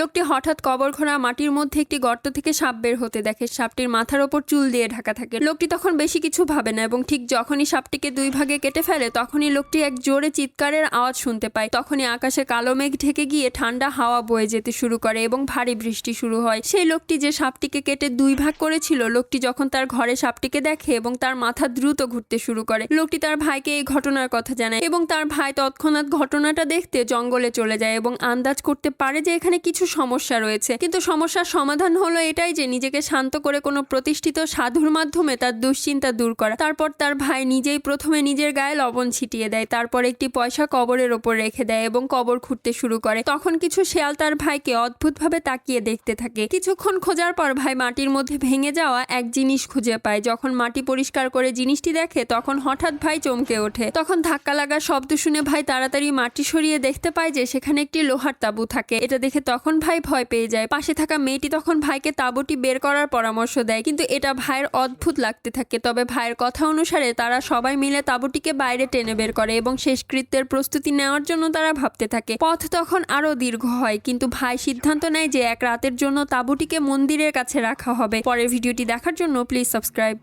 লোকটি হঠাৎ কবর খোঁড়া মাটির মধ্যে একটি গর্ত থেকে সাপ বের হতে দেখে। সাপটির মাথার ওপর চুল দিয়ে ঢাকা থাকে। লোকটি তখন বেশি কিছু ভাবে না এবং ঠিক যখনই সাপটিকে দুই ভাগে কেটে ফেলে, তখনই লোকটি এক জোরে চিৎকারের আওয়াজ শুনতে পায়। তখনই আকাশে কালো মেঘ ঢেকে গিয়ে ঠান্ডা হাওয়া বয়ে যেতে শুরু করে এবং ভারী বৃষ্টি শুরু হয়। সেই লোকটি যে সাপটিকে কেটে দুই ভাগ করেছিল, লোকটি যখন তার ঘরে সাপটিকে দেখে এবং তার মাথা দ্রুত ঘুরতে শুরু করে, লোকটি তার ভাইকে এই ঘটনার কথা জানায় এবং তার ভাই তৎক্ষণাৎ ঘটনাটা দেখতে জঙ্গলে চলে যায় এবং আন্দাজ করতে পারে যে এখানে কিছু সমস্যা রয়েছে। কিন্তু সমস্যার সমাধান হলো এটাই যে নিজেকে শান্ত করে কোনো প্রতিষ্ঠিত সাধুর মাধ্যমে তার দুশ্চিন্তা দূর করা। তারপর তার ভাই নিজেই প্রথমে নিজের গায়ে লবণ ছিটিয়ে দেয়। তারপর একটি পয়সা কবরের ওপর রেখে দেয় এবং কবর খুঁড়তে শুরু করে। তখন কিছু শেয়াল তার ভাইকে অদ্ভুতভাবে তাকিয়ে দেখতে থাকে। কিছুক্ষণ খোঁজার পর ভাই মাটির মধ্যে ভেঙে যাওয়া এক জিনিস খুঁজে পায়। যখন মাটি পরিষ্কার করে জিনিসটি দেখে, তখন হঠাৎ ভাই চমকে ওঠে। তখন ধাক্কা লাগার শব্দ শুনে ভাই তাড়াতাড়ি মাটি সরিয়ে দেখতে পায় যে সেখানে একটি লোহার তাবু থাকে। এটা দেখে তখন ভাই ভয় পেয়ে যায়। পাশে থাকা মেয়েটি তখন ভাইকে তাবুটি বের করার পরামর্শ দেয়, কিন্তু এটা ভাইয়ের অদ্ভুত লাগতে থাকে। তবে ভাইয়ের কথা অনুসারে তারা সবাই মিলে তাবুটিকে বাইরে টেনে বের করে এবং শেষকৃত্যের প্রস্তুতি নেওয়ার জন্য তারা ভাবতে থাকে। পথ তখন আরও দীর্ঘ হয়, কিন্তু ভাই সিদ্ধান্ত নেয় যে এক রাতের জন্য তাবুটিকে মন্দিরের কাছে রাখা হবে। পরের ভিডিওটি দেখার জন্য প্লিজ সাবস্ক্রাইব।